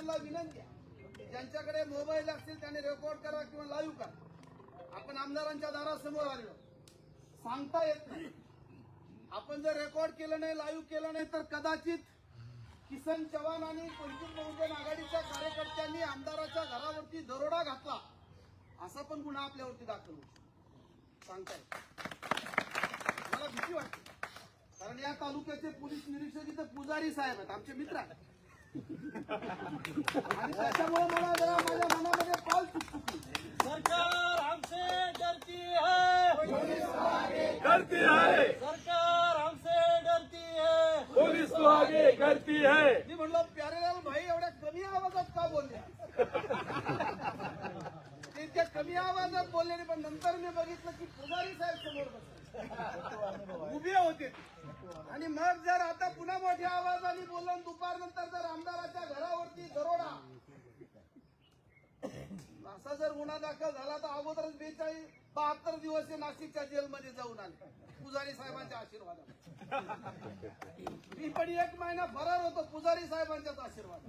त्यांना विनंती आहे. ज्यांच्याकडे मोबाईल असतील त्यांनी रेकॉर्ड करा किंवा लाईव्ह करा. आपण आमदारांच्या दारासमोर आलेलो. सांगता येत नाही. आपण जर रेकॉर्ड केलं नाही लाईव्ह केलं नाही तर कदाचित किसन चव्हाण आणि वंचित बहुजन आघाडीच्या कार्यकर्त्यांनी आमदाराच्या घरावरती दरोडा घातला. असा पण गुन्हा आपल्यावरती दाखल होतो सांगता मला भीती वाटते. कारण या तालुक्याचे पोलीस निरीक्षक इथं पुजारी साहेब आहेत आमचे मित्र आहेत. आणि त्याच्यामुळे मला जरा माझ्या मनामध्ये पाल सरकार आमसे डरती है. डरती है सरकार आमसे डरती है पोलीस तो आगे करती है मी म्हणलो प्यारेलाल भाई एवढ्या कमी आवाजात का बोलल्या ते इतक्या कमी आवाजात बोलले पण नंतर मी बघितलं की पुजारी साहेब समोर बसले उभे होते आणि मग जर आता मोठ्या आवाजाने बोललं दुपारनंतर जर आमदाराच्या घरावरती दरोडा. असा जर गुन्हा दाखल झाला तर अगोदरच बेचाळीस बहात्तर दिवस हे नाशिकच्या जेलमध्ये जाऊन आले. पुजारी साहेबांच्या आशीर्वादाने. मी पण एक महिना फरार होतो पुजारी साहेबांच्याच आशीर्वाद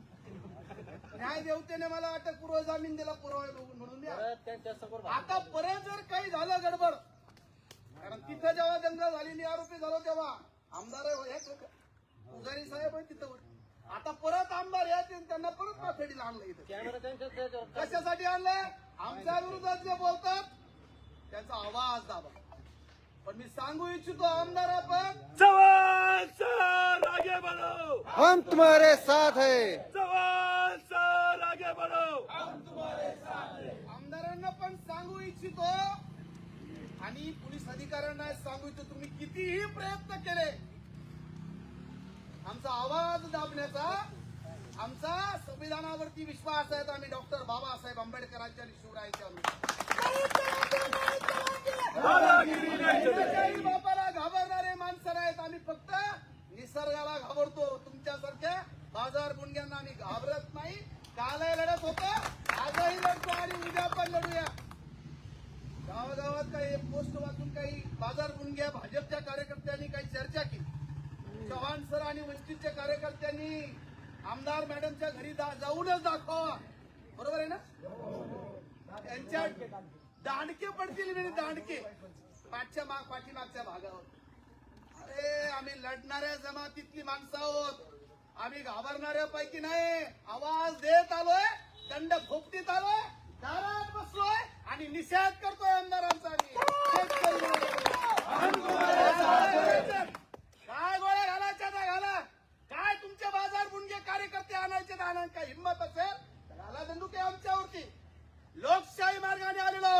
न्याय देवतेने मला अटकपूर्व जामीन दिला पुरावा म्हणून आता परत जर काही झालं गडबड कारण तिथं जेव्हा दंगल झाली मी आरोपी झालो तेव्हा. आमदार हे पुजारी साहेब आहे तिथं. आता परत आमदार आणि त्यांना परत पाथडीला आणलं इथं. कशासाठी आणलंय? आमच्या विरोधात जे बोलतात त्यांचा आवाज दाबा. पण मी सांगू इच्छितो आमदार आपण. जवान सर आगे बढ़ो हम तुम्हारे साथ है। जवान सर आगे बढ़ो आमदारांना पण सांगू इच्छितो. आणि पोलीस अधिकाऱ्यांना सांगू इच्छितो तुम्ही कितीही प्रयत्न केले आमचा आवाज दाबण्याचा आमचा संविधानावरती विश्वास आहे आम्ही डॉक्टर बाबासाहेब आंबेडकरांच्या आणि शिवरायांच्या बापाला घाबरणारे माणसं नाहीत. आम्ही फक्त निसर्गाला घाबरतो. तुमच्यासारख्या बाजार गुंड्यांना आम्ही घाबरत नाही. कालही लढत होतो. आजही लढतो आणि उद्या पण लढूया. गावागावात काही पोस्ट वाचून काही बाजार गुंग्या भाजपच्या कार्यकर्त्यांनी काही चर्चा केली. चव्हाण सर आणि वंचितच्या कार्यकर्त्यांनी आमदार मॅडमच्या घरी जाऊनच दाखवा. बरोबर आहे ना? त्यांच्या दांडके पडतील म्हणे दांडके. पाठच्या माग पाठीमागच्या भागावर. अरे आम्ही लढणाऱ्या जमातीतली माणसं आहोत. आम्ही घाबरणाऱ्या पैकी नाही. आवाज देत आलोय दंड फोपटीत आलोय दारात बसलोय आणि निषेध करतोय आमदारांचा आम्ही. शेतकरी काय गोळ्या घालायच्या त्या घाला काय तुमचे बाजार बुंगे कार्यकर्ते आणायचे तर आणा काय हिंमत असेल तर घाला दंडुके आमच्यावरती. लोकशाही मार्गाने आलेलो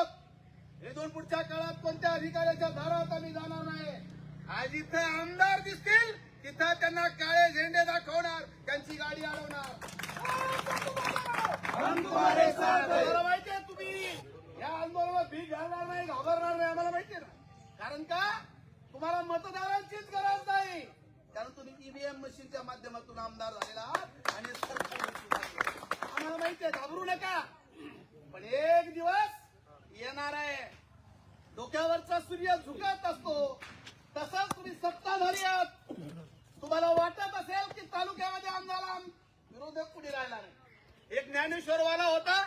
इथून पुढच्या काळात कोणत्या अधिकाऱ्याच्या दारात आम्ही जाणार नाही. आज इथं आमदार दिसतील तिथं त्यांना काळे झेंडे दाखवणार त्यांची गाडी अडवणार. माहितीये तुम्ही. या आंदोलनात भीक घालणार नाही घाबरणार नाही आम्हाला माहितीये ना. कारण का? तुम्हाला मतदारांचीच गरज नाही. कारण तुम्ही ईव्हीएम मशीनच्या माध्यमातून आमदार झालेला आहात आणि सरकार निवडून आले. आम्हाला माहितीये घाबरू नका. पण एक दिवस येणार आहे. डोक्यावरचा सूर्य झुकत असतो. तसंच तुम्ही सत्ताधारी आहात तुम्हाला वाटत असेल की तालुक्यामध्ये आमदार विरोधक कुणी राहिला नाही एक ज्ञानेश्वरवाला होता.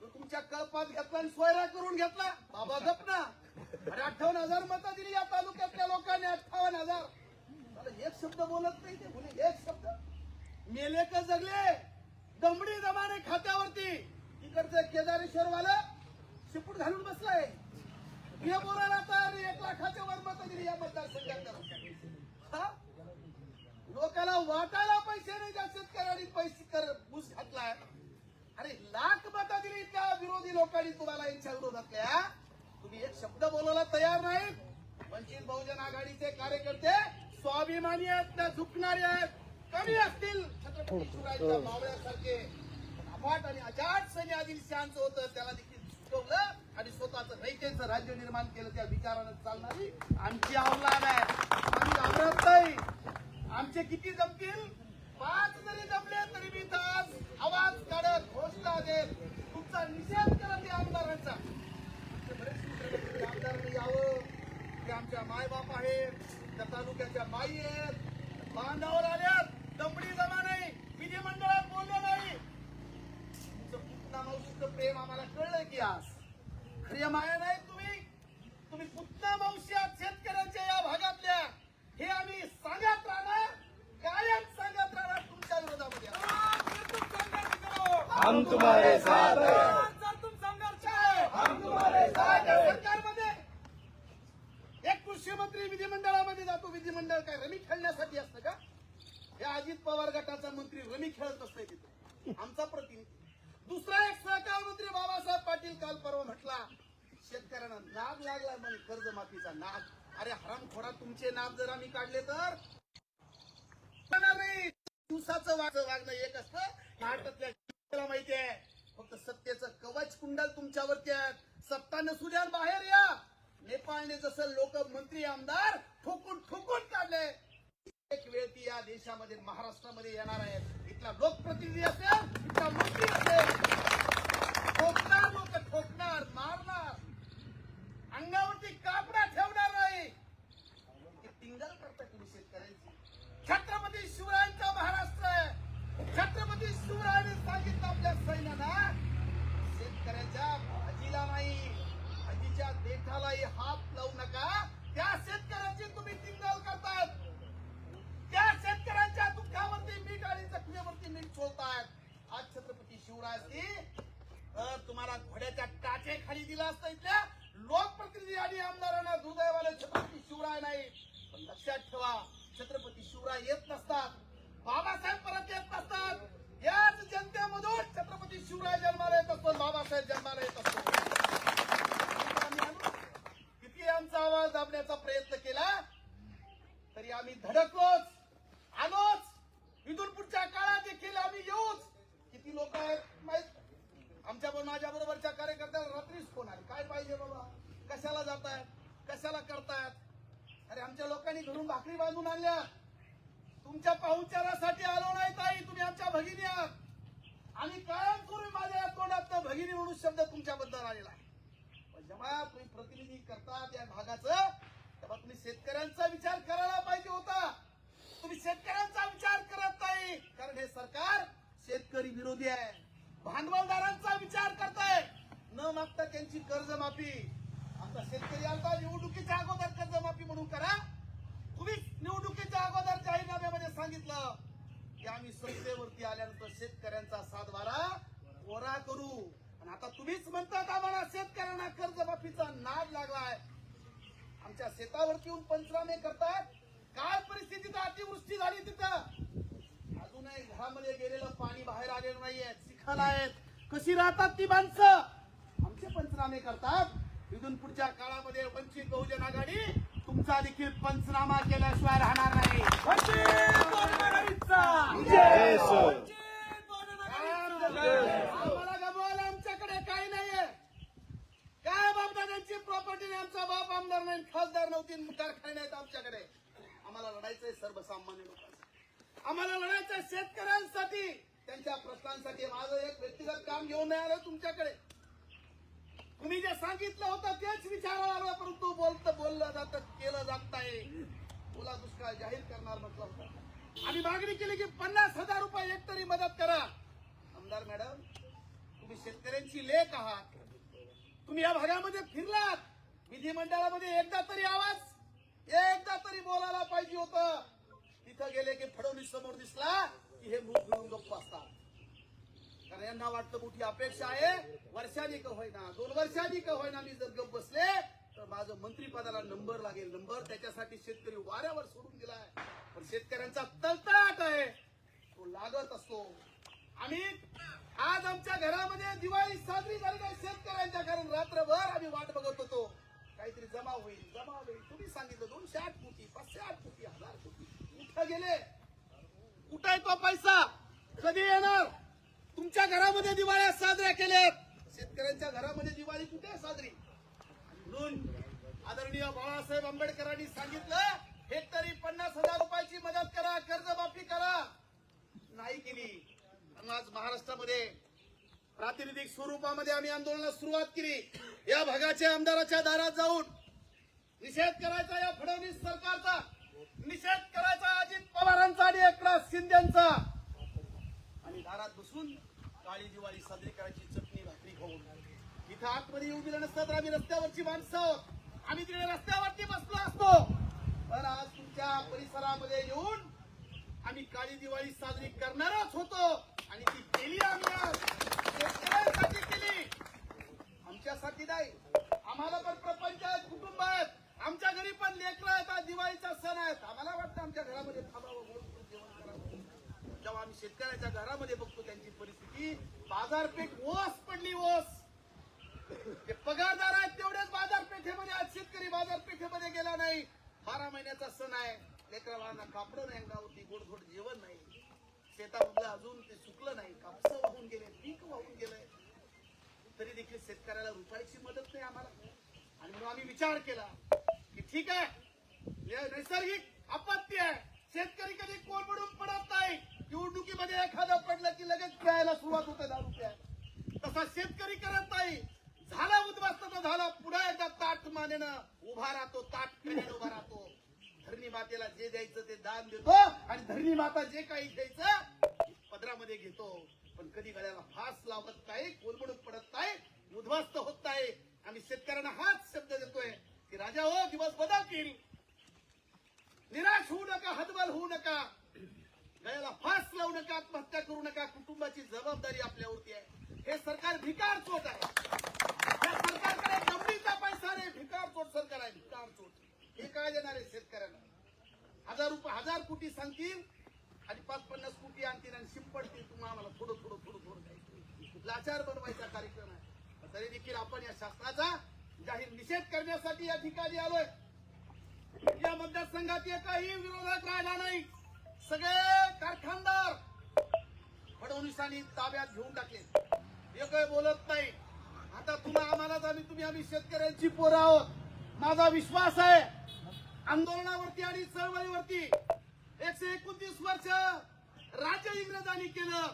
तो तुमच्या कळपात घेतला आणि सोयरा करून घेतला. बाबा गप ना अरे अठ्ठावन्न हजार मतं दिली या तालुक्यातल्या लोकांनी अठ्ठावन्न हजार. एक शब्द बोलत नाही ते. बोले एक शब्द. मेले का जगले. दमडी जमाने खात्यावरती इकडचं केदारेश्वरवाला शिपूट घालून बसलाय. हे बोलायला तयार एक लाखाच्या वर मत दिली या मतदारसंघात हा? लोकाला वाटायला पैसे नाही त्या शेतकऱ्यांनी पैसे कर घुस घातलाय. अरे लाख मतं दिली त्या विरोधी लोकांनी तुम्हाला यांच्या विरोधातल्या. तुम्ही एक शब्द बोलायला तयार नाहीत. वंचित बहुजन आघाडीचे कार्यकर्ते स्वाभिमानी आहेत त्या झुकणारे आहेत. कमी असतील. छत्रपती शिवरायांच्या मावळ्यासारखे अफाट आणि अजाट सैन्य आदिल शांत होतं त्याला देखील झुकवलं आणि स्वतःचं रयतेचं राज्य निर्माण केलं त्या विचारानं चालणारी आमची अवलाद आहे. आम्ही घाबरत नाही. आमचे किती जमतील? पाच जरी जमले तरी मी तास आवाज काढत घोषणा देत तुमचा निषेध करत या आमदारांचा. आमचे बरेच आमदारांनी यावं. ते आमच्या मायबाप आहेत. त्या तालुक्याच्या माई आहेत. बांधावर आल्यात. दमडी जमा नाही. विधिमंडळात बोलले नाही. पुतना मावशीचं प्रेम आम्हाला कळलं की आज. खरी माया नाही तुम्ही. तुम्ही पुतना मावशी शेतकऱ्यांच्या या भागातल्या. हे आम्ही सांगत राहणार कायम सांगत राहणार तुमच्या विरोधामध्ये. हम एक कृषी मंत्री विधिमंडळामध्ये जातो. विधिमंडळ काय रमी खेळण्यासाठी असतं का? हे अजित पवार गटाचा मंत्री रमी खेळत असतोय तिथे. आमचा प्रतिनिधी. दुसरा एक सहकार मंत्री बाबासाहेब पाटील काल परवा म्हटला शेतकऱ्यांना नाग लागला म्हणे कर्जमाफीचा नाग. अरे हरामखोरा तुमचे नाग जर आम्ही काढले तर? दिवसाचं वाग- वागणं एक असतं. नाटकातल्या माहिती आहे. फक्त सत्तेचं कवच कुंडल तुमच्यावरती आहे. सत्ता नसू द्या बाहेर या. नेपाळने जसं लोक मंत्री आमदार ठोकून ठोकून काढले एक वेळ ती या देशामध्ये महाराष्ट्रामध्ये येणार आहेत. इथला लोकप्रतिनिधी असेल इथला मंत्री असेल. ठोकणार लोक ठोकणार मारणार. अंगावरती कापडा ठेवणार नाही. हे टिंगल तुम्ही शेतकऱ्यांची. छत्रपती शिवरायांचा महाराष्ट्र आहे. छत्रपती शिवरायांनी सांगितलं आपल्या सैन्याला शेतकऱ्याच्या भाजीला नाही भाजीच्या देठालाही हात लावू नका. त्या शेतकऱ्याची तुम्ही टिंगल करतात त्या शेतकऱ्यांच्या दुःखावरती मीठ आणि जखमेवरती मीठ सोडतायत आज छत्रपती शिवराज की तुम्हाला घोड्याच्या टाचे खाली दिला असता इथल्या लोकप्रतिनिधी आणि आमदारांना दुर्दैवाने छत्रपती शिवराय नाही. पण लक्षात ठेवा छत्रपती शिवराय येत नसतात. बाबासाहेब परत येत नसतात. याच जनतेमधून छत्रपती शिवराय जन्माला येत असतो बाबासाहेब जन्माला येत असतो. आम्ही किती आमचा आवाज दाबण्याचा प्रयत्न केला तरी आम्ही धडकलोच आलोच. इथून पुढच्या काळात देखील आम्ही येऊच किती लोक आहेत माहीत आमच्या बरोबर माझ्या बरोबरच्या कार्यकर्त्याला रात्रीच फोन आले काय पाहिजे बाबा कशाला जातायत कशाला करतायत अरे आमच्या लोकांनी घरून भाकरी बांधून आणल्या. तुमच्या पाहुणचारासाठी आलो नाही ताई. तुम्ही आमच्या भगिनी आहात. आणि कायम करून माझ्या तोंडात भगिनी म्हणून शब्द तुमच्याबद्दल आलेला आहे. पण जेव्हा तुम्ही प्रतिनिधी करता त्या भागाचं तेव्हा तुम्ही शेतकऱ्यांचा विचार करायला पाहिजे होता. तुम्ही शेतकऱ्यांचा विचार करत नाही. कारण हे सरकार शेतकरी विरोधी आहे. भांडवलदारांचा विचार करताय. न मागता त्यांची कर्जमाफी. आमचा शेतकरी आलता निवडणुकीच्या अगोदर कर्जमाफी म्हणून करा. निवडणुकीच्या अगोदर जाहीरनाम्यामध्ये सांगितलं की आम्ही सत्तेवरती आल्यानंतर शेतकऱ्यांचा सातबारा कोरा करू. आणि आता तुम्हीच म्हणतात आम्हाला शेतकऱ्यांना कर्जमाफीचा नाद लागलाय? आमच्या शेतावरती येऊन पंचनामे करतात काय परिस्थितीत अतिवृष्टी झाली तिथं? अजूनही घरामध्ये गेलेलं पाणी बाहेर आलेलं नाहीये चिखल आहेत. कशी राहतात ती माणसं? आमचे पंचनामे करतात. इथून पुढच्या काळामध्ये वंचित बहुजन आघाडी तुमचा देखील पंचनामा केल्याशिवाय राहणार नाही. आम्हाला गमवायला आमच्याकडे काही नाहीये. काय बापदादांची प्रॉपर्टी आमचा बाप आमदार नाही खासदार नव्हती कारखाने नाहीत आमच्याकडे. आम्हाला लढायचंय सर्वसामान्य लोकांसाठी. आम्हाला लढायचंय शेतकऱ्यांसाठी. त्यांच्या प्रश्नांसाठी माझं एक व्यक्तिगत काम घेऊन नाही आलं तुमच्याकडे. तुम्ही जे सांगितलं होतं तेच विचारायला आलं परंतु बोलत बोललं जातं केलं जात आहे तुला दुष्काळ जाहीर करणार म्हटलं होतं. आम्ही मागणी केली की पन्नास हजार रुपये एक तरी मदत करा. आमदार मॅडम तुम्ही शेतकऱ्यांची लेख आहात. तुम्ही या भागामध्ये फिरलात. विधिमंडळामध्ये एकदा तरी आवाज एकदा तरी बोलायला पाहिजे होतं. तिथं गेले की फडणवीस समोर दिसला की हे मृत घेऊन गप्प असतात कारण यांना वाटतं मोठी अपेक्षा आहे. वर्षाने का होईना दोन वर्षांनी का होईना मी जर गप बसले तर माझं मंत्रीपदाला नंबर लागेल. नंबर त्याच्यासाठी शेतकरी वाऱ्यावर सोडून गेलाय. पण शेतकऱ्यांचा तलतळाट आहे. तो लागत असतो. आणि आज आमच्या घरामध्ये दिवाळी साजरी झाली नाही शेतकऱ्यांच्या कारण रात्रभर आम्ही वाट बघत होतो. काहीतरी जमा होईल जमा होईल. तुम्ही सांगितलं दोनशे आठ कोटी पाचशे आठ कोटी हजार कोटी. कुठं गेले? कुठं आहे तो पैसा? कधी येणार? तुमच्या घरामध्ये दिवाळ्या साजऱ्या केल्यात शेतकऱ्यांच्या घरामध्ये दिवाळी कुठे साजरी? म्हणून आदरणीय बाळासाहेब आंबेडकरांनी सांगितलं हेक्टरी पन्नास हजार रुपयाची मदत करा कर्जमाफी करा. नाही केली. आज महाराष्ट्रामध्ये प्रातिनिधिक स्वरूपामध्ये आम्ही आंदोलनाला सुरुवात केली. या भागाच्या आमदाराच्या दारात जाऊन निषेध करायचा या फडणवीस सरकारचा निषेध करायचा अजित पवारांचा आणि एकनाथ शिंदेचा. आणि दारात बसून काळी दिवाळी साजरी करायची चटणी भाकरी खाऊन. इथं आतमध्ये येऊ दिलं नसतं तर आम्ही रस्त्यावरची माणसं. आम्ही तिकडे रस्त्यावरती बसलो असतो. पण आज तुमच्या परिसरामध्ये येऊन आम्ही काळी दिवाळी साजरी करणारच होतो. आणि ती केली आम्ही आज. शेतकऱ्यांसाठी केली. आमच्यासाठी नाही. आम्हाला पण प्रपंच आहेत कुटुंब आहेत. आमच्या घरी पण लेकरं आहेत आज दिवाळीचा सण आहेत आम्हाला वाटतं आमच्या घरामध्ये थांबावं जेव्हा आम्ही शेतकऱ्याच्या घरामध्ये बघतो त्यांची परिस्थिती बाजारपेठ ओस पडली ओस. ते पगारदार आहेत तेवढेच बाजारपेठेमध्ये आज शेतकरी बाजारपेठेमध्ये गेला नाही. बारा महिन्याचा सण आहे. लेकराला कापडं नाही अंगावरती गोड गोड जेवण नाही. शेतामधलं अजून ते सुकलं नाही. कापसं वाहून गेले पीक वाहून गेलंय. तरी देखील शेतकऱ्याला रुपयाची मदत नाही आम्हाला. आणि मग आम्ही विचार केला की ठीक आहे. नैसर्गिक आपत्ती आहे. शेतकरी कधी कोण पडत नाही. निवडणुकीमध्ये एखादं पडलं की लगेच प्यायला सुरुवात होते दारू प्याय तसा शेतकरी करत नाही. झाला उद्ध्वस्त तर झाला पुढे एकदा ताट मानेनं उभा राहतो ताट करीने उभा राहतो. धरणी मातेला जे द्यायचं ते दान देतो आणि धरणी माता जे काही द्यायचं पदरामध्ये घेतो. पण कधी गळ्याला फास लावत नाही कोलमडून पडत नाही उद्ध्वस्त होत नाही. आम्ही शेतकऱ्यांना हाच शब्द देतोय की राजा हो दिवस बदलतील निराश होऊ नका हतबल होऊ नका. गळ्याला फास लावू नका आत्महत्या करू नका कुटुंबाची जबाबदारी आपल्यावरती आहे. हे सरकार भिकार चोट आहे. या सरकारकडे जमिनीचा पैसा नाही भिकार चोट सरकार आहे भिकार चोट. हे काय देणार आहे शेतकऱ्यांना? हजार रुपये हजार कोटी सांगतील आणि पाच पन्नास कोटी आणतील आणि शिंपडतील. तुम्हाला आम्हाला थोडं थोडं थोडं थोडं द्यायचं लाचार बनवायचा कार्यक्रम आहे. तरी देखील आपण या शासनाचा जाहीर निषेध करण्यासाठी या ठिकाणी आलोय. या मतदारसंघात काही विरोधात राहिला नाही. सगळे कारखानदार फडणवीसांनी ताब्यात घेऊन टाकले. एकही बोलत नाही. आता तुला आम्हालाच आम्ही तुम्ही आम्ही शेतकऱ्यांची पोरं आहोत. माझा विश्वास आहे. आंदोलनावरती आणि चळवळीवरती एकशे एकोणतीस वर्ष राज्य इंग्रजांनी केलं.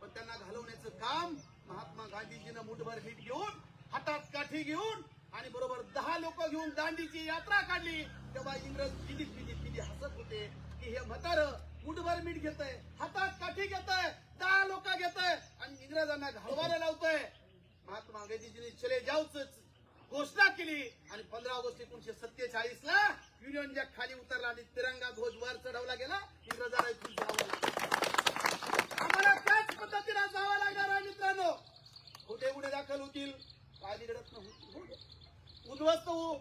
पण त्यांना घालवण्याचं काम महात्मा गांधीजीनं मुठभर मीठ घेऊन हातात काठी घेऊन आणि बरोबर दहा लोक घेऊन दांडीची यात्रा काढली. तेव्हा इंग्रज किती किती किती हसत होते. की हे म्हातार उठभर मीठ घेत हातात काठी घेत दहा लोक घेत आणि इंग्रजांना घालवायला लावतोय. महात्मा गांधीजींनी चले जाऊच घोषणा केली आणि पंधरा ऑगस्ट एकोणीशे सत्तेचाळीस ला युनियन जॅक खाली उतरला आणि तिरंगा ध्वज वर चढवला गेला. इंग्रजांना इथून जावं लागलं. आम्हाला त्याच पद्धतीला जावं लागणार आहे मित्रांनो. खोटे गुन्हे दाखल होतील? काय बिघडत नाही. हो, हो. उद्ध्वस्त होऊ.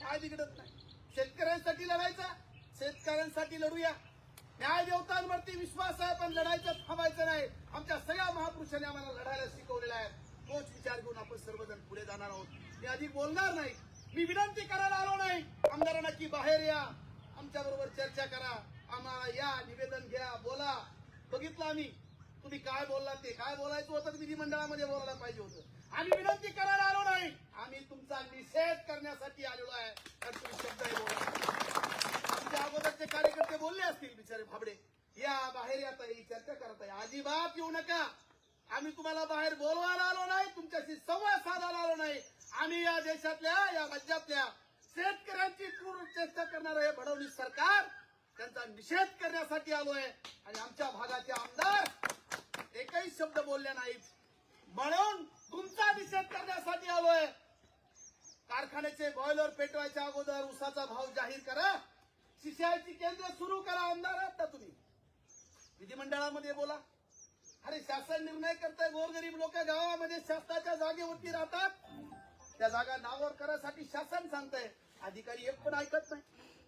काय बिघडत नाही. शेतकऱ्यांसाठी लढायचा. शेतकऱ्यांसाठी लढूया. न्याय देवतांवरती विश्वास आहे पण लढायचं थांबायचं नाही. आमच्या सगळ्या महापुरुषांनी आम्हाला लढायला शिकवलेला आहे. तोच विचार घेऊन आपण सर्वजण पुढे जाणार आहोत. मी अधिक बोलणार नाही. मी विनंती करायला आलो नाही. आमदारांना की बाहेर या. आमच्या बरोबर चर्चा करा. आम्हाला या निवेदन घ्या बोला. बघितलं आम्ही. तुम्ही काय बोलला ते काय बोलायचं होतं विधिमंडळामध्ये बोलायला पाहिजे होतं. आम्ही विनंती करायला आलो नाही. आम्ही तुमचा निषेध करण्यासाठी आलेलो आहे. तुम्ही शब्द बोला. आमच्या अगोदरचे कार्यकर्ते बोलले असतील बिचारे भाबडे. या बाहेर या चर्चा करत आहे अजिबात येऊ नका. आम्ही तुम्हाला बाहेर बोलवायला आलो नाही तुमच्याशी संवाद साधायला आलो नाही. आम्ही या देशातल्या या राज्यातल्या शेतकऱ्यांची क्रूर चेष्टा करणारं हे भडवली सरकार त्यांचा निषेध करण्यासाठी आलोय. आणि आमच्या भागाचे आमदार एकही शब्द बोलले नाहीत. म्हणून तुमचा निषेध करण्यासाठी आलोय. कारखान्याचे बॉयलर पेटवायच्या अगोदर उसाचा भाव जाहीर करा. सीसीआयची केंद्र सुरू करा आमदार आहात ना तुम्ही? विधिमंडळामध्ये बोला. अरे शासन निर्णय करताय गोरगरीब लोक गावामध्ये शासनाच्या जागेवरती राहतात. त्या जागा नावावर करायसाठी शासन सांगतंय. अधिकारी एक पण ऐकत नाही.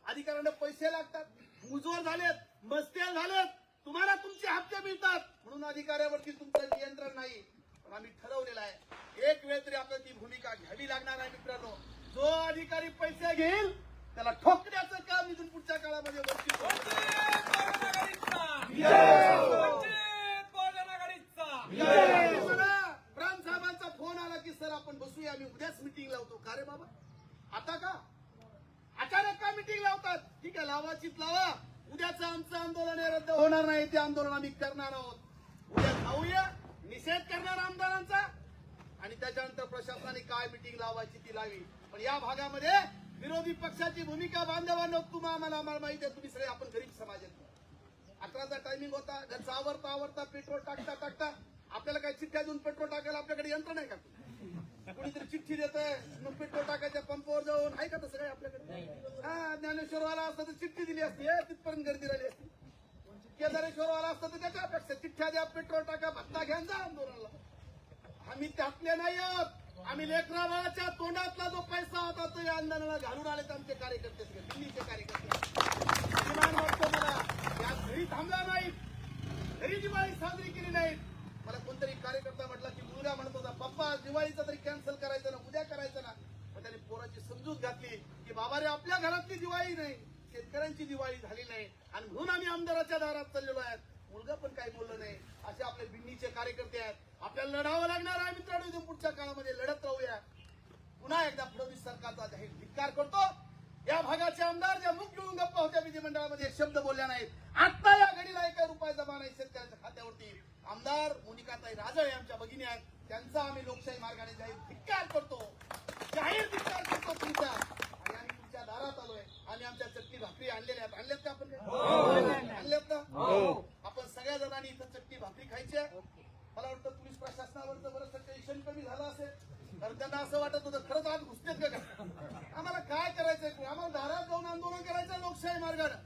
अधिकाऱ्यांना पैसे लागतात. मुजोर झालेत मस्ते झालेत. तुम्हाला तुमचे हप्ते मिळतात. म्हणून अधिकाऱ्यावरती तुमचं नियंत्रण नाही. पण आम्ही ठरवलेलं आहे. एक वेळ तरी आपल्याला ती भूमिका घ्यावी लागणार आहे मित्रांनो. जो अधिकारी पैसे घेईल त्याला ठोकण्याचं काम इथून पुढच्या काळामध्ये साहेबांचा फोन आला की सर आपण बसूया आम्ही उद्याच मिटिंग लावतो. का रे बाबा? आता का? अचानक का मिटिंग लावतात? ठीक आहे लावाचीच लावा. उद्याचं आमचं आंदोलन रद्द होणार नाही ते आंदोलन आम्ही करणार आहोत. उद्या खाऊया निषेध करणार आमदारांचा. आणि त्याच्यानंतर प्रशासनाने काय मिटिंग लावायची ती लावी. पण या भागामध्ये विरोधी पक्षाची भूमिका बांधवांनो तुम्हाला आम्हाला आम्हाला माहिती आहे तुम्ही सगळे आपण गरीब समाजात अकराचा टायमिंग होता घरचा आवरता आवरता पेट्रोल टाकता टाकता. आपल्याला काय चिठ्ठ्या देऊन पेट्रोल टाकायला आपल्याकडे यंत्र नाही का? कुणीतरी चिठ्ठी देत मग पेट्रोल टाकायच्या पंपावर जाऊन आहे का तसं काय आपल्याकडे? हा ज्ञानेश्वरवाला असतं तर चिठ्ठी दिली असती हे, तिथपर्यंत गर्दी राहिली असती. केदारेश्वरवाला असतं तर त्याच्यापेक्षा चिठ्ठ्या द्या पेट्रोल टाका भत्ता घ्या जा आंदोलनाला. आम्ही त्यातले नाही आहोत. आम्ही लेकरा तोंडातला जो पैसा होता तो या आंदोलनाला घालून आले आमचे कार्यकर्ते दिल्लीचे कार्यकर्ते. किमान वाटतो मला या घरी थांबला नाही. घरी दिवाळी साजरी केली नाही. मला कोणतरी कार्यकर्ता म्हटला की मुलगा म्हणत होता पप्पा दिवाळीचा तरी कॅन्सल करायचं ना उद्या करायचं ना. मग त्याने पोराची समजूत घातली की बाबा रे आपल्या घरातली दिवाळी नाही. शेतकऱ्यांची दिवाळी झाली नाही. आणि म्हणून आम्ही आमदाराच्या दारात चाललेलो आहेत. मुलगा पण काही बोललो नाही. असे आपले बिन्नीचे कार्यकर्ते आहेत. आपल्याला लढावं लागणार आहे मित्रांनो इथून पुढच्या काळामध्ये लढत राहूया. पुन्हा एकदा फडणवीस सरकारचा जाहीर धिक्कार करतो. या भागाचे आमदार ज्या मुख घेऊन गप्पा होत्या विधिमंडळामध्ये एक शब्द बोलल्या नाहीत. आता या घडीला एका रुपया जमा नाही शेतकऱ्यांच्या खात्यावरती. आमदार मोनिकाताई राजळे आमच्या भगिनी आहेत. त्यांचा आम्ही लोकशाही मार्गाने जाहीर धिक्कार करतो. जाहीर धिक्कार करतो तुमच्या आणि आम्ही तुमच्या दारात आलोय. आम्ही आमच्या चटणी भाकरी आणलेल्या आहेत. आणल्यात का आपण काय? आणल्यात का? आपण सगळ्या जणांनी इथं चटणी भाकरी खायची आहे. मला वाटतं पोलीस प्रशासनावरचं बरंच टेन्शन कमी झालं असेल. कारण त्यांना असं वाटत होतं खरंच आज घुसतेत का आम्हाला काय करायचंय? आम्हाला दारात जाऊन आंदोलन करायचं लोकशाही मार्गानं.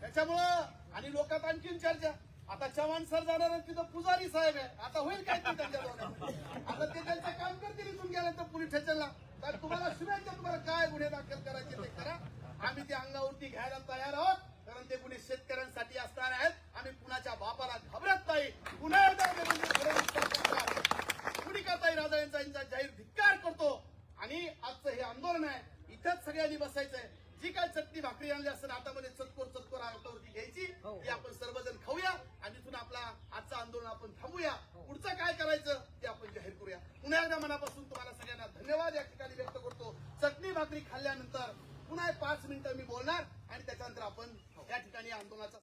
त्याच्यामुळं आणि लोकात आणखीन चर्चा. आता चव्हाण सर जाणार आहेत, तिथं पुजारी साहेब आहे. आता होईल काय ते त्यांच्या आता ते त्यांचं काम करतील इथून गेल्यानंतर पोलीस स्टेशनला. तर तुम्हाला शुभेच्छा तुम्हाला काय गुन्हे दाखल करायचे ते करा. आम्ही ते अंगावरती घ्यायला तयार आहोत. कारण ते गुन्हे शेतकऱ्यांसाठी असणार आहेत आम्ही कुणाच्या बापाला घाबरत नाही पुन्हा एकदा देवेंद्र फडणवीस सरकारचा कुणिकाताई राजा यांचा यांचा जाहीर धिक्कार करतो आणि आजचं हे आंदोलन आहे इथंच सगळ्यांनी बसायचंय जी काय चटणी भाकरी आणली असं हातामध्ये चतकोर चतकोर हातावरती घ्यायची. ती आपण सर्वजण खाऊया आणि तिथून आपला आजचं आंदोलन आपण थांबूया. पुढचं काय करायचं ते आपण जाहीर करूया. पुन्हा एकदा मनापासून तुम्हाला सगळ्यांना धन्यवाद. या ठिकाणी व्यक्त करतो. चटणी भाकरी खाल्ल्यानंतर पुन्हा पाच मिनिटं मी बोलणार.